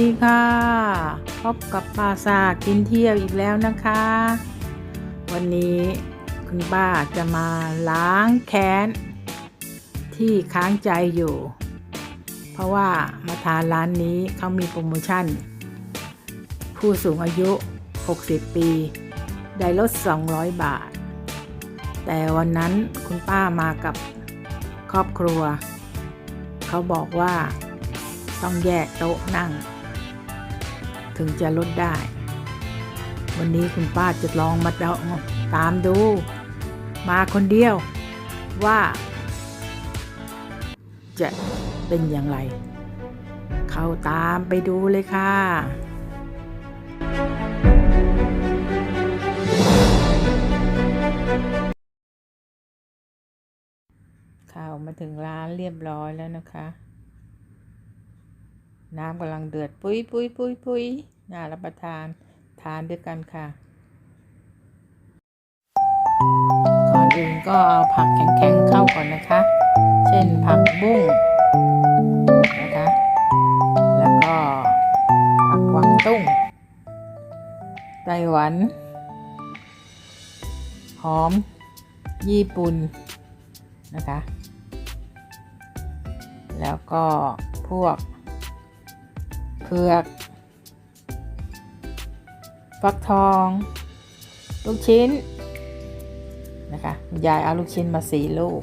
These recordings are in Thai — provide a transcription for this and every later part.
ดีค่ะ พบกับป้าซากินเที่ยวอีกแล้วนะคะ วันนี้คุณป้าจะมาล้างแค้น ที่ค้างใจอยู่ เพราะว่ามาทานร้านนี้เขามีโปรโมชั่น ผู้สูงอายุ 60 ปี ได้ลด 200 บาท แต่วันนั้นคุณป้ามากับครอบครัว เขาบอกว่าต้องแยกโต๊ะนั่ง ถึงจะลดได้ วันนี้คุณป้าจะลองมาเดาตามดู มาคนเดียวว่า จะเป็นอย่างไร เข้าตามไปดูเลยค่ะข่าวมาถึงร้านเรียบร้อยแล้วนะคะ น้ำกำลังเดือดปุ้ยปุ้ยปุ้ยปุ้ยน่ารับประทานทานด้วยกันค่ะ ก่อนอื่นก็เอาผักแข็งๆเข้าก่อนนะคะ เช่นผักบุ้งนะคะ แล้วก็ผักกวางตุ้งไต้หวัน หอม ญี่ปุ่นนะคะ แล้วก็พวก ผือกฟักทอง ลูกชิ้นนะคะยายเอาลูกชิ้นมาสี่ลูก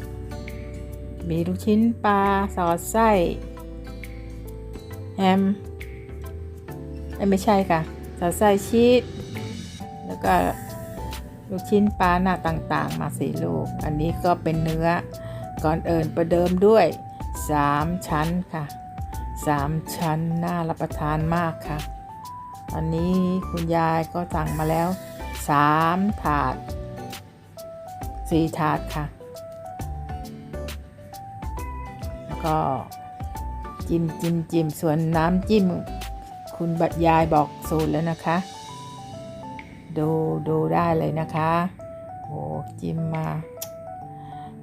มีลูกชิ้นปลาสอดไส้แฮมไม่ใช่ค่ะสอดไส้ชีสแล้วก็ลูกชิ้นปลาหน้าต่างๆ มาสี่ลูก อันนี้ก็เป็นเนื้อก่อนเอิญประเดิมด้วย 3 ชั้นค่ะ 3ชั้นน่ารับประทานมากค่ะอันนี้คุณยายก็สั่งมาแล้ว3ถาด4ถาดค่ะ แล้วก็จิ้มจิ้มจิ้มส่วนน้ำจิ้ม คุณบัดยายบอกสูตรแล้วนะคะ ดูดูได้เลยนะคะโอ้จิ้มมา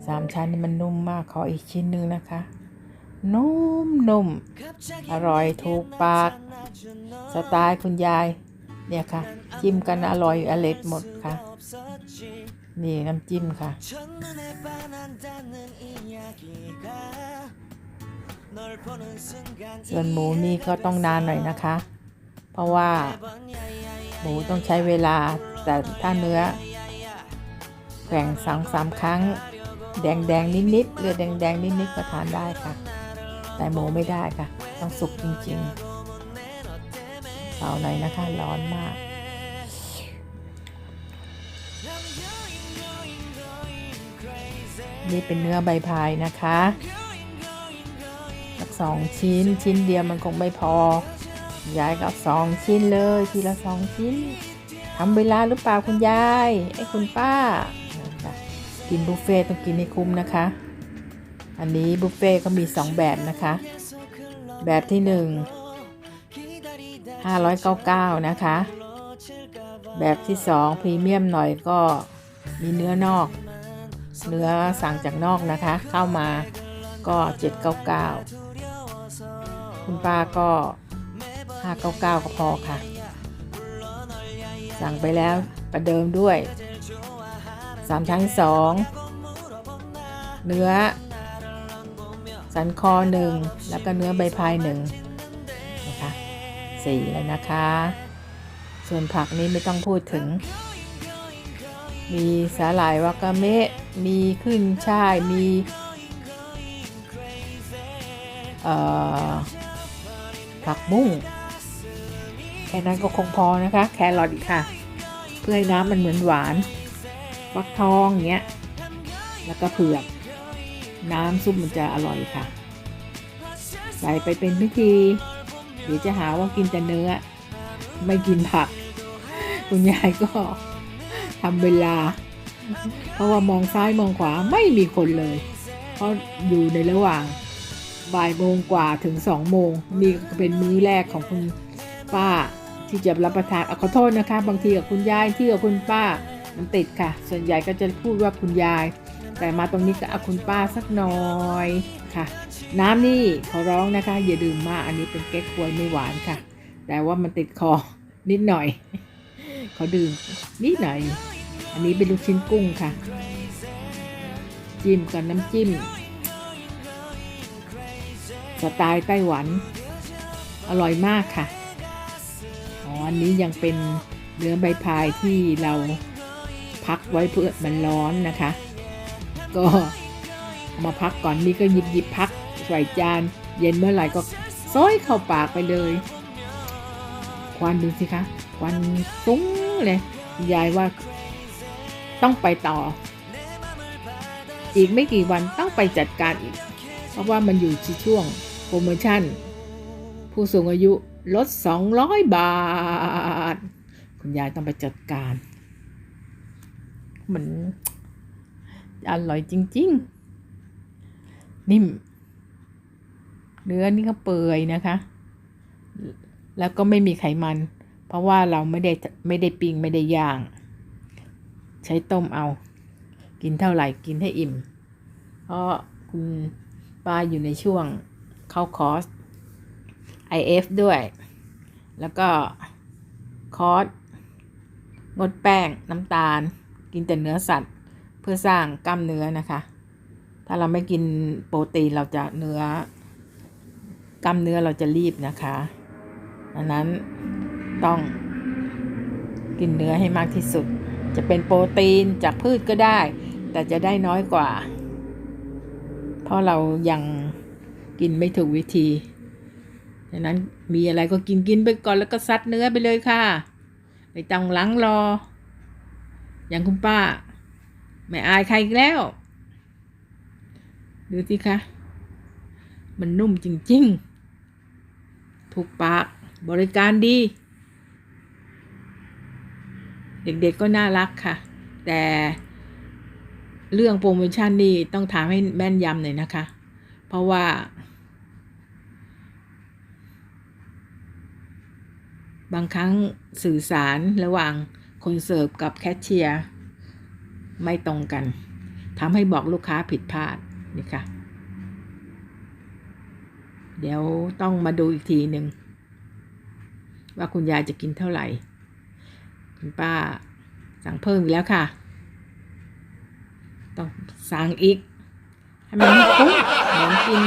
สามชั้นนี่มันนุ่มมากขออีกชิ้นหนึ่งนะคะ นุ่มนุ่มอร่อยถูกปาก สไตล์คุณยาย เนี่ยค่ะ จิ้มกันอร่อยอเล็ดหมดค่ะ นี่น้ำจิ้มค่ะ ส่วนหมูนี่ก็ต้องนานหน่อยนะคะ เพราะว่าหมูต้องใช้เวลาแต่ถ้าเนื้อแข่งสองสามครั้ง แดงแดงนิดๆเลือดแดงแดงนิดนิดๆก็ทานได้ค่ะ แต่หมูไม่ได้ค่ะ ต้องสุกจริงๆเบาหน่อยนะคะ ร้อนมาก นี่เป็นเนื้อใบพายนะคะสักสองชิ้นชิ้นเดียวมันคงไม่พอ ยายกับสองชิ้นเลยทีละสองชิ้นทำเวลาหรือเปล่าคุณยายไอ้คุณป้า กินบุฟเฟ่ต้องกินให้คุ้มนะคะ อันนี้บุฟเฟ่ต์ก็มีสองแบบนะคะ แบบที่หนึ่ง599 นะคะ แบบที่สองพรีเมียมหน่อยก็มีเนื้อนอก เนื้อสั่งจากนอกนะคะ เข้ามาก็ 799 คุณป้าก็ 599 ก็พอค่ะ สั่งไปแล้วประเดิมด้วย 3 ชั้น 2 เนื้อ สันคอหนึ่งแล้วก็เนื้อใบพายหนึ่งนะคะสี่เลยนะคะ ส่วนผักนี้ไม่ต้องพูดถึง มีสาหร่ายวากาเมะมีขึ้นช่ายมีผักบุ้งแค่นั้นก็คงพอนะคะ แครอทอีกค่ะ เพื่อให้น้ำมันเหมือนหวานฟักทองอย่างเงี้ย แล้วก็เผือก น้ำซุปมันจะอร่อยค่ะ ใส่ไปเป็นพิธี เดี๋ยวจะหาว่ากินแต่เนื้อ ไม่กินผัก คุณยายก็ทำเวลา เพราะว่ามองซ้ายมองขวาไม่มีคนเลย เพราะอยู่ในระหว่างบ่ายโมงกว่าถึงสองโมงนี่เป็นมื้อแรกของคุณป้าที่จะรับประทานอขอโทษนะคะ บางทีกับคุณยายที่กับคุณป้ามันติดค่ะ ส่วนใหญ่ก็จะพูดว่าคุณยาย แต่มาตรงนี้ก็เอาคุณป้าสักหน่อยค่ะ น้ำนี่ขอร้องนะคะ อย่าดื่มมากอันนี้เป็นเก๊กควยไม่หวานค่ะ แต่ว่ามันติดคอนิดหน่อยขาดื่มนิดหน่อย อันนี้เป็นลูกชิ้นกุ้งค่ะ จิ้มกับน้ำจิ้ม สไตล์ไต้หวัน อร่อยมากค่ะอ๋ออันนี้ยังเป็นเนื้อใบพายที่เราพักไว้เพื่อมันร้อนนะคะ ก็มาพักก่อนนี่ก็หยิบหยิบพักใส่จาน เย็นเมื่อไหร่ก็ซ้อยเข้าปากไปเลย ควันดูสิคะ ควันฟุ้งเลย ยายว่าต้องไปต่อ อีกไม่กี่วันต้องไปจัดการอีก เพราะว่ามันอยู่ที่ช่วงโปรโมชั่น ผู้สูงอายุลด 200 บาท คุณยายต้องไปจัดการ เหมัน อร่อยจริง ๆ นิ่ม เนื้อนี่ก็เปื่อยนะคะ แล้วก็ไม่มีไขมัน เพราะว่าเราไม่ได้ไม่ได้ปิ้งไม่ได้ย่าง ใช้ต้มเอา กินเท่าไหร่กินให้อิ่ม เพราะคุณป้าอยู่ในช่วงเข้าคอร์ส IF ด้วย แล้วก็คอร์สงดแป้งน้ำตาล กินแต่เนื้อสัตว์ พื่อสร้างกล้ามเนื้อนะคะ ถ้าเราไม่กินโปรตีนเราจะเนื้อกล้ามเนื้อเราจะรีบนะคะดังนั้นต้องกินเนื้อให้มากที่สุด จะเป็นโปรตีนจากพืชก็ได้ แต่จะได้น้อยกว่า เพราะเรายังกินไม่ถูกวิธีดังนั้นมีอะไรก็กินกินไปก่อนแล้วก็ซัดเนื้อไปเลยค่ะไม่ต้องหลังรอ อย่างคุณป้า ไม่อายใครอีกแล้ว ดูสิคะ มันนุ่มจริง ๆ ถูกปาก บริการดี เด็กๆก็น่ารักค่ะ แต่เรื่องโปรโมชั่นนี่ต้องถามให้แม่นยำหน่อยนะคะ เพราะว่า บางครั้งสื่อสารระหว่างคนเสิร์ฟกับแคชเชียร์ ไม่ตรงกันทำให้บอกลูกค้าผิดพลาดนี่ค่ะ เดี๋ยวต้องมาดูอีกทีหนึ่งว่าคุณยายจะกินเท่าไหร่ คุณป้าสั่งเพิ่มอีกแล้วค่ะ ต้องสั่งอีกให้มันให้คุ้มเหมือนกิน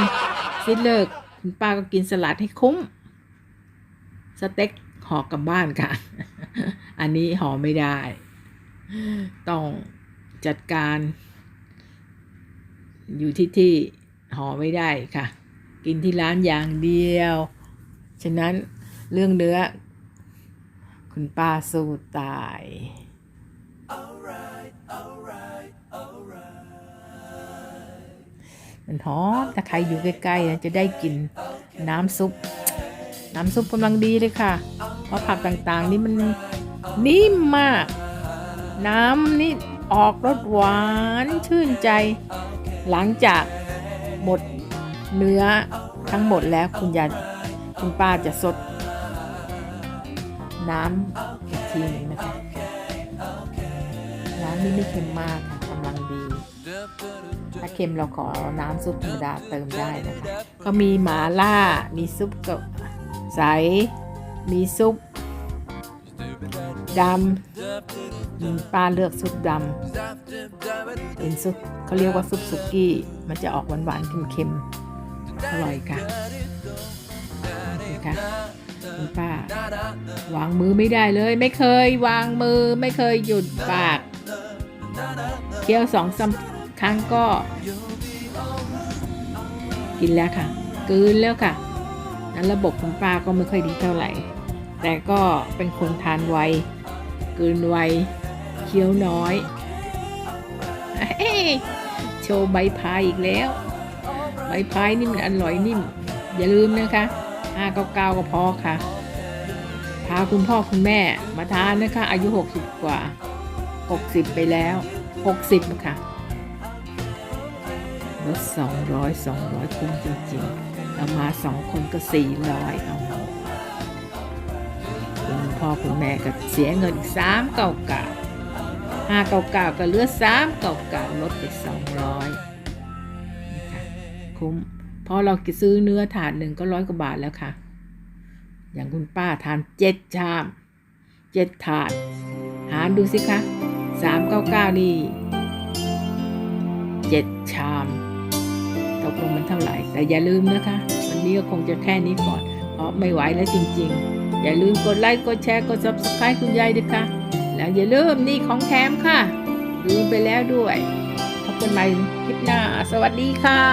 ซิดเลิก คุณป้าก็กินสลัดให้คุ้ม สเต็กห่อกลับบ้านค่ะ อันนี้ห่อไม่ได้ ต้อง จัดการ อยู่ที่ที่หอไม่ได้ค่ะ กินที่ร้านอย่างเดียว ฉะนั้นเรื่องเนื้อ คุณป้าสู้ตายมันหอมถ้าใครอยู่ใกล้ๆนะจะได้กินน้ำซุป น้ำซุปกำลังดีเลยค่ะ เพราะผักต่างๆ นี่มันนิ่มมาก น้ำนี่ ออกรสหวานชื่นใจ หลังจากหมดเนื้อทั้งหมดแล้วคุณยายคุณป้าจะสด น้ำอีกทีหนึงนะคะน้ำนี่ไม่เค็มมากค่ะกำลังดี ถ้าเค็มเราขอน้ำซุปธรรมดาเติมได้นะคะก็มีหมาล่า มีซุปกับใส มีซุปดำ ป้าเลือกซุปดำเป็นซุปเขาเรียกว่าซุปสุกี้ มันจะออกหวานๆเค็มๆอร่อยค่ะนี่ค่ะคุณป้าวางมือไม่ได้เลย ไม่เคยวางมือไม่เคยหยุดปากเคี้ยวสองสามครั้งก็ กินแล้วค่ะกืนแล้วค่ะ นั้นระบบคุณป้าก็ไม่ค่อยดีเท่าไหร่ แต่ก็เป็นคนทานไวกืนไว เคี้ยวน้อยเอ้โชว์ใบพายอีกแล้ว ใบพายนี่มันอร่อยนิ่ม อย่าลืมนะคะห้าเก้าเก้าก็พอค่ะ พาคุณพ่อคุณแม่มาทานนะคะ อายุ 60 กว่า 60 ไปแล้ว 60 ค่ะลด200 200 คุ้มจริงๆเรามาสองคนก็ 400 เอาคุณพ่อคุณแม่ก็เสียเงินอีก3เก่า ก่า5เก่าเก่าก็เหลือ3เก่าเก่าลดไป200นะคะคุ้มเพราะเราซื้อเนื้อถาดหนึ่งก็ร้อยกว่าบาทแล้วค่ะ อย่างคุณป้าทานเจ็ดชามเจ็ดถาด หารดูสิคะสามเก้าเก้านี่เจ็ดชามตกลงมันเท่าไหร่ แต่อย่าลืมนะคะ วันนี้ก็คงจะแค่นี้ก่อน เพราะไม่ไหวแล้วจริง ๆ อย่าลืมกดไลค์ กดแชร์ กด subscribe คุณยายด้วยค่ะ แล้วอย่าลืมนี่ของแถมค่ะลืมไปแล้วด้วย พบกันใหม่คลิปหน้า สวัสดีค่ะ